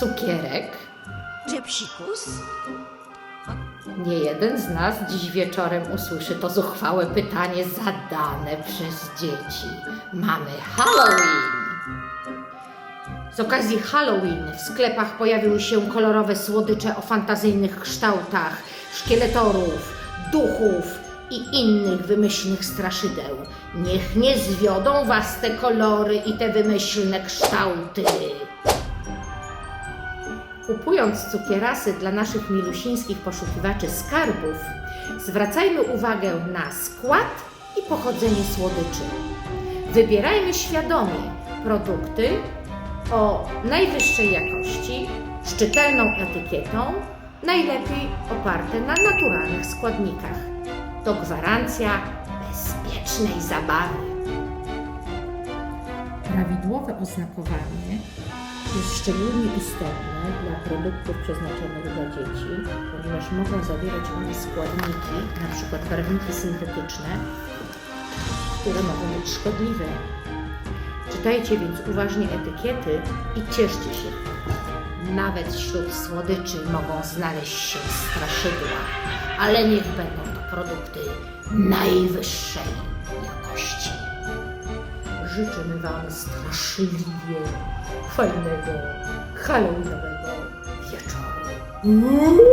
cukierek? Czy psikus? Nie jeden z nas dziś wieczorem usłyszy to zuchwałe pytanie zadane przez dzieci. Mamy Halloween! Z okazji Halloween w sklepach pojawiły się kolorowe słodycze o fantazyjnych kształtach, szkieletorów, duchów i innych wymyślnych straszydeł. Niech nie zwiodą was te kolory i te wymyślne kształty. Kupując cukierasy dla naszych milusińskich poszukiwaczy skarbów, zwracajmy uwagę na skład i pochodzenie słodyczy. Wybierajmy świadomie produkty o najwyższej jakości, z czytelną etykietą, najlepiej oparte na naturalnych składnikach. To gwarancja bezpiecznej zabawy. Prawidłowe oznakowanie jest szczególnie istotne dla produktów przeznaczonych dla dzieci, ponieważ mogą zawierać one składniki, np. barwniki syntetyczne, które mogą być szkodliwe. Czytajcie więc uważnie etykiety i cieszcie się. Nawet wśród słodyczy mogą znaleźć się straszydła, ale niech będą to produkty najwyższej jakości. Życzymy Wam straszliwie hojnego, halloweennowego wieczoru.